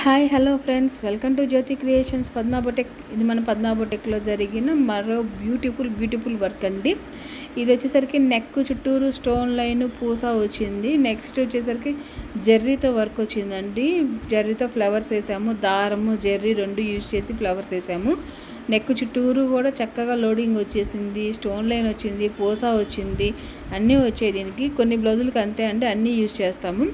Hi hello friends. Welcome to Jyothi creations Padma boutique ఇది మన పద్మాబొటెక్లో జరిగిన మరో బ్యూటిఫుల్ బ్యూటిఫుల్ వర్క్ అండి. ఇది వచ్చేసరికి నెక్ చుట్టూరు స్టోన్ లైన్ పూస వచ్చింది. నెక్స్ట్ వచ్చేసరికి జెర్రీతో వర్క్ వచ్చిందండి. జెర్రీతో ఫ్లవర్స్ వేసాము. దారము జెర్రీ రెండు యూజ్ చేసి ఫ్లవర్స్ వేసాము. నెక్ చుట్టూరు కూడా చక్కగా లోడింగ్ వచ్చేసింది స్టోన్ లైన్ వచ్చింది పోసా వచ్చింది అన్నీ వచ్చాయి దీనికి. కొన్ని బ్లౌజులకి అంతే అండి అన్నీ యూజ్ చేస్తాము.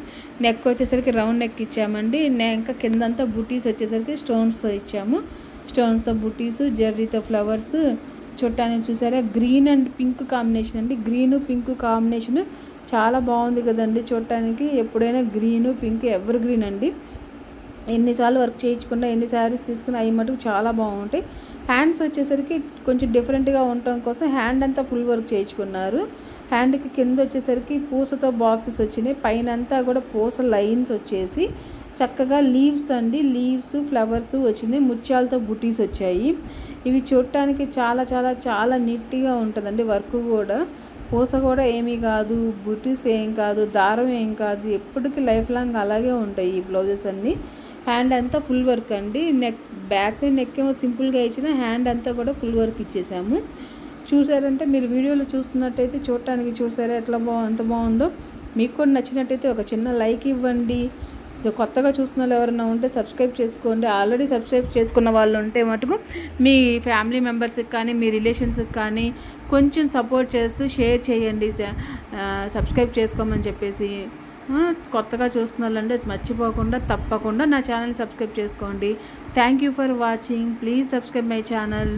నెక్ వచ్చేసరికి రౌండ్ నెక్ ఇచ్చామండి. ఇంకా కిందంతా బుటీస్ వచ్చేసరికి స్టోన్స్తో ఇచ్చాము. స్టోన్స్తో బుటీస్ జెర్రీతో ఫ్లవర్స్ చుట్టాన్ని చూసారా? గ్రీన్ అండ్ పింక్ కాంబినేషన్ అండి. గ్రీన్ పింక్ కాంబినేషన్ చాలా బాగుంది కదండి చూడటానికి ఎప్పుడైనా గ్రీను పింక్ ఎవర్ గ్రీన్ అండి. ఎన్నిసార్లు వర్క్ చేయించుకున్నా ఎన్ని శారీస్ తీసుకున్నా అవి మటుకు చాలా బాగుంటాయి. హ్యాండ్స్ వచ్చేసరికి కొంచెం డిఫరెంట్గా ఉండటం కోసం హ్యాండ్ అంతా ఫుల్ వర్క్ చేయించుకున్నారు. హ్యాండ్కి కింద వచ్చేసరికి పూసతో బాక్సెస్ వచ్చినాయి. పైన అంతా కూడా పూస లైన్స్ వచ్చేసి చక్కగా లీవ్స్ అండి. లీవ్స్ ఫ్లవర్స్ వచ్చినాయి. ముత్యాలతో బుటీస్ వచ్చాయి. ఇవి చూడటానికి చాలా చాలా చాలా నీట్గా ఉంటుందండి వర్క్ కూడా. పూస కూడా ఏమీ కాదు బుటీస్ ఏం కాదు దారం ఏం కాదు. ఎప్పటికీ లైఫ్ లాంగ్ అలాగే ఉంటాయి ఈ బ్లౌజెస్ అన్నీ. హ్యాండ్ అంతా ఫుల్ వర్క్ అండి. నెక్ బ్యాక్ సైడ్ నెక్ ఏమో సింపుల్గా ఇచ్చిన హ్యాండ్ అంతా కూడా ఫుల్ వర్క్ ఇచ్చేసాము. చూసారంటే మీరు వీడియోలో చూస్తున్నట్టయితే చూడటానికి చూసారా ఎట్లా బా ఎంత బాగుందో. మీకు కూడా నచ్చినట్టయితే ఒక చిన్న లైక్ ఇవ్వండి. కొత్తగా చూస్తున్న వాళ్ళు ఎవరైనా ఉంటే సబ్స్క్రైబ్ చేసుకోండి. ఆల్రెడీ సబ్స్క్రైబ్ చేసుకున్న వాళ్ళు ఉంటే మటుకు మీ ఫ్యామిలీ మెంబర్స్కి కానీ మీ రిలేషన్స్కి కానీ కొంచెం సపోర్ట్ చేస్తూ షేర్ చేయండి. సబ్స్క్రైబ్ చేసుకోమని చెప్పేసి కొత్తగా చూస్తున్న వాళ్ళంటే మర్చిపోకుండా తప్పకుండా నా ఛానల్ సబ్స్క్రైబ్ చేసుకోండి. Thank you for watching please subscribe my channel